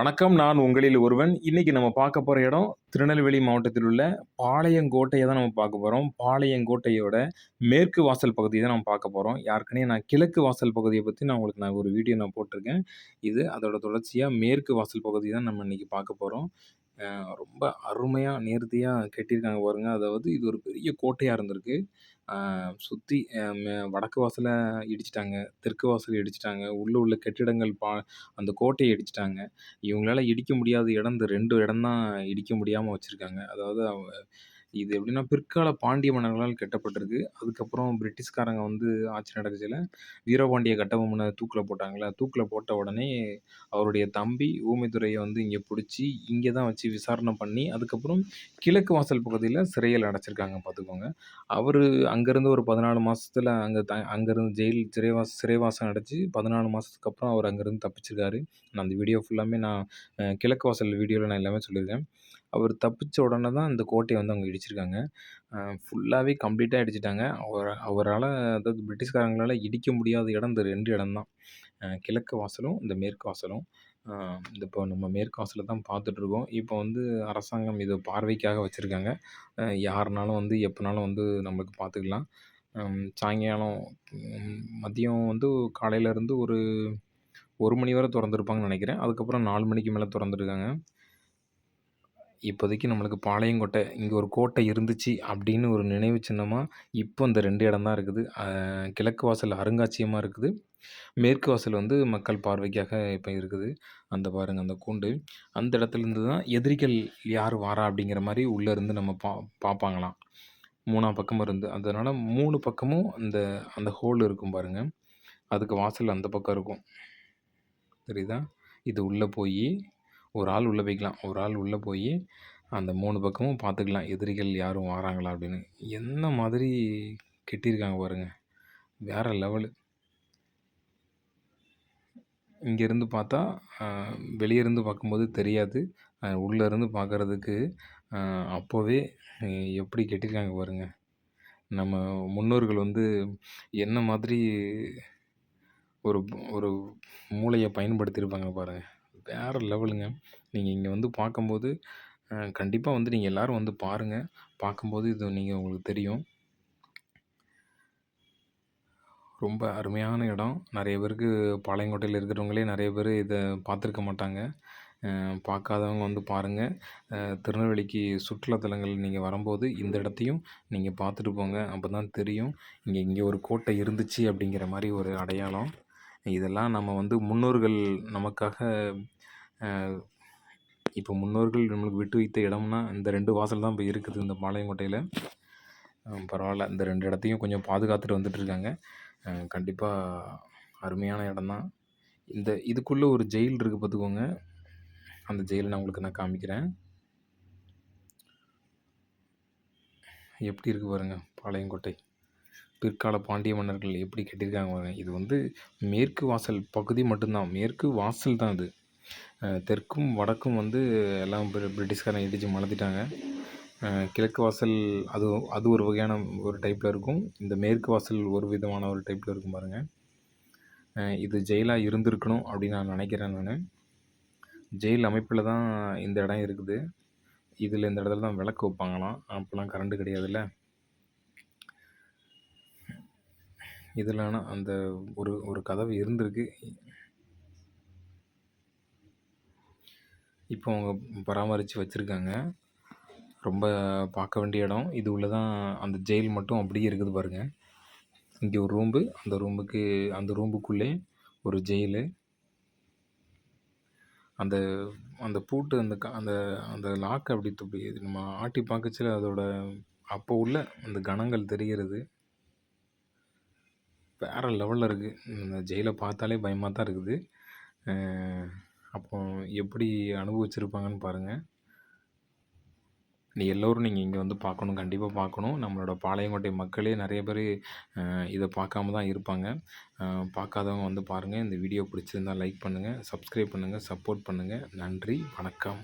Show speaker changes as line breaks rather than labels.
வணக்கம். நான் உங்களில் ஒருவன். இன்னைக்கு நம்ம பார்க்க போகிற இடம் திருநெல்வேலி மாவட்டத்தில் உள்ள பாளையங்கோட்டையை தான் நம்ம பார்க்க போகிறோம் பாளையங்கோட்டையோட மேற்கு வாசல் பகுதியை தான் நம்ம பார்க்க போகிறோம் யாருக்கனே நான் கிழக்கு வாசல் பகுதியை பற்றி நான் உங்களுக்கு நான் ஒரு வீடியோ நான் போட்டிருக்கேன். இது அதோட தொடர்ச்சியாக மேற்கு வாசல் பகுதி தான் நம்ம இன்றைக்கி பார்க்க போகிறோம் ரொம்ப அருமையாக நேர்த்தியாக கட்டியிருக்காங்க பாருங்க. அதாவது இது ஒரு பெரிய கோட்டையாக இருந்திருக்கு. சுற்றி வடக்கு வாசலை இடிச்சிட்டாங்க தெற்கு வாசல் இடிச்சிட்டாங்க உள்ளே உள்ள கட்டிடங்கள் பா அந்த கோட்டையை இடிச்சிட்டாங்க. இவங்களால இடிக்க முடியாத இடம் இந்த ரெண்டு இடம் தான் இடிக்க முடியாமல் வச்சுருக்காங்க. அதாவது அவங்க இது எப்படின்னா பிற்கால பாண்டிய மன்னர்களால் கட்டப்பட்டிருக்கு. அதுக்கப்புறம் பிரிட்டிஷ்காரங்க வந்து ஆட்சி நடக்கச்சில வீரபாண்டிய கட்டபொம்மனை தூக்கில் போட்டாங்களே தூக்கில் போட்ட உடனே அவருடைய தம்பி ஊமைத்துறையை வந்து இங்கே பிடிச்சி இங்கே தான் வச்சு விசாரணை பண்ணி அதுக்கப்புறம் கிழக்கு வாசல் பகுதியில் சிறையில் அடைச்சிருக்காங்க பார்த்துக்கோங்க. அவர் அங்கேருந்து ஒரு பதினாலு மாதத்துல அங்கே த அங்கேருந்து ஜெயில் சிறைவாச சிறைவாசம் அடைச்சி பதினாலு மாதத்துக்கு அப்புறம் அவர் அங்கேருந்து தப்பிச்சிருக்காரு. நான் அந்த வீடியோ ஃபுல்லாமே நான் கிழக்கு வாசல் வீடியோவில் நான் எல்லாமே சொல்லியிருக்கேன். அவர் தப்பிச்ச உடனே தான் இந்த கோட்டையை வந்து அவங்க இடிச்சிருக்காங்க. ஃபுல்லாகவே கம்ப்ளீட்டாக இடிச்சிட்டாங்க. அவர் அவரால் அதாவது பிரிட்டிஷ்காரங்களால் இடிக்க முடியாத இடம் இந்த ரெண்டு இடம் தான். கிழக்கு வாசலும் இந்த மேற்கு வாசலும். இந்த இப்போ நம்ம மேற்கு வாசலில் தான் பார்த்துட்ருக்கோம். இப்போ வந்து அரசாங்கம் இதை பார்வைக்காக வச்சுருக்காங்க. யாருனாலும் வந்து எப்போனாலும் வந்து நம்மளுக்கு பார்த்துக்கலாம். சாயங்காலம் மதியம் வந்து காலையிலேருந்து ஒரு ஒரு மணி வரை திறந்துருப்பாங்கன்னு நினைக்கிறேன். அதுக்கப்புறம் நாலு மணிக்கு மேலே திறந்துருக்காங்க. இப்போதைக்கு நம்மளுக்கு பாளையங்கோட்டை இங்கே ஒரு கோட்டை இருந்துச்சு அப்படின்னு ஒரு நினைவு சின்னமாக இப்போ இந்த ரெண்டு இடம் தான் இருக்குது. கிழக்கு வாசல் அருங்காட்சியகமாக இருக்குது. மேற்கு வாசல் வந்து மக்கள் பார்வைக்காக இப்போ இருக்குது. அந்த பாருங்கள் அந்த கூண்டு. அந்த இடத்துலேருந்து தான் எதிரிகள் யார் வாரா அப்படிங்கிற மாதிரி உள்ளே இருந்து நம்ம பா பார்ப்பாங்களாம் மூணா பக்கமும் இருந்து அதனால் மூணு பக்கமும் அந்த அந்த ஹோல் இருக்கும் பாருங்கள் அதுக்கு வாசல் அந்த பக்கம் இருக்கும். தெரியுதா? இது உள்ளே போய் ஒரு ஆள் உள்ளே போய்க்கலாம். ஒரு ஆள் உள்ளே போய் அந்த மூணு பக்கமும் பார்த்துக்கலாம் எதிரிகள் யாரும் வராங்களா அப்படின்னு. என்ன மாதிரி கட்டியிருக்காங்க பாருங்கள் வேறு லெவலு இங்கேருந்து பார்த்தா வெளியேருந்து பார்க்கும்போது தெரியாது. உள்ளே இருந்து பார்க்குறதுக்கு அப்போவே எப்படி கட்டியிருக்காங்க பாருங்கள் நம்ம முன்னோர்கள் வந்து என்ன மாதிரி ஒரு ஒரு மூளையை பயன்படுத்தியிருப்பாங்க பாருங்கள் வேறு லெவலுங்க. நீங்கள் இங்கே வந்து பார்க்கும்போது கண்டிப்பாக வந்து நீங்கள் எல்லோரும் வந்து பாருங்கள் பார்க்கும்போது இது நீங்கள் உங்களுக்கு தெரியும். ரொம்ப அருமையான இடம். நிறைய பேருக்கு பாளையங்கோட்டையில் இருக்கிறவங்களே நிறைய பேர் இதை பார்த்துருக்க மாட்டாங்க. பார்க்காதவங்க வந்து பாருங்கள் திருநெல்வேலிக்கு சுற்றுலாத்தலங்கள் நீங்கள் வரும்போது இந்த இடத்தையும் நீங்கள் பார்த்துட்டு போங்க. அப்போ தான் தெரியும். இங்கே இங்கே ஒரு கோட்டை இருந்துச்சு அப்படிங்கிற மாதிரி ஒரு அடையாளம். இதெல்லாம் நம்ம வந்து முன்னோர்கள் நமக்காக இப்போ முன்னோர்கள் நம்மளுக்கு விட்டு வைத்த இடம்னா இந்த ரெண்டு வாசல் தான் இப்போ இருக்குது இந்த பாளையங்கோட்டையில் பரவாயில்ல. இந்த ரெண்டு இடத்தையும் கொஞ்சம் பாதுகாத்துட்டு வந்துட்டுருக்காங்க கண்டிப்பாக அருமையான இடம்தான் இந்த இதுக்குள்ளே ஒரு ஜெயில் இருக்குது பார்த்துக்கோங்க அந்த ஜெயிலை நான் உங்களுக்கு நான் காமிக்கிறேன். எப்படி இருக்குது பாருங்கள் பாளையங்கோட்டை. பிற்கால பாண்டிய மன்னர்கள் எப்படி கட்டியிருக்காங்க பாருங்கள் இது வந்து மேற்கு வாசல் பகுதி மட்டும்தான். மேற்கு வாசல் தான் அது தெற்கும் வடக்கும் வந்து எல்லாம் பிரிட்டிஷ்காரன் இடித்து மலர்த்திட்டாங்க. கிழக்கு வாசல் அது அது ஒரு வகையான ஒரு டைப்பில் இருக்கும். இந்த மேற்கு வாசல் ஒரு விதமான ஒரு டைப்பில் இருக்கும் பாருங்கள் இது ஜெயிலாக இருந்திருக்கணும் அப்படின்னு நான் நினைக்கிறேன் நான். ஜெயில் அமைப்பில் தான் இந்த இடம் இருக்குது. இதில் இந்த இடத்துல தான் விளக்கு வைப்பாங்களாம். அப்போல்லாம் கரண்ட்டு கிடையாதுல்ல. இதில் ஆனால் அந்த ஒரு ஒரு கதவு இருந்திருக்கு. இப்போ அவங்க பராமரித்து வச்சுருக்காங்க. ரொம்ப பார்க்க வேண்டிய இடம். இது உள்ள தான் அந்த ஜெயில் மட்டும் அப்படியே இருக்குது பாருங்கள் இங்கே ஒரு ரூம்பு அந்த ரூமுக்கு அந்த ரூம்புக்குள்ளே ஒரு ஜெயிலு அந்த அந்த பூட்டு அந்த க அந்த அந்த லாக் அப்படி நம்ம ஆட்டி பார்க்கச்சில அதோட அப்போ உள்ள அந்த கணங்கள் தெரிகிறது. வேறு லெவலில் இருக்குது இந்த ஜெயிலை பார்த்தாலே பயமாக தான் இருக்குது. அப்போ எப்படி அனுபவிச்சிருப்பாங்கன்னு பாருங்கள் நீ எல்லோரும் நீங்கள் இங்கே வந்து பார்க்கணும் கண்டிப்பாக பார்க்கணும். நம்மளோட பாளையங்கோட்டை மக்களே நிறைய பேர் இதை பார்க்காம தான் இருப்பாங்க. பார்க்காதவங்க வந்து பாருங்கள் இந்த வீடியோ பிடிச்சிருந்தால் லைக் பண்ணுங்கள் சப்ஸ்கிரைப் பண்ணுங்கள் சப்போர்ட் பண்ணுங்கள் நன்றி வணக்கம்.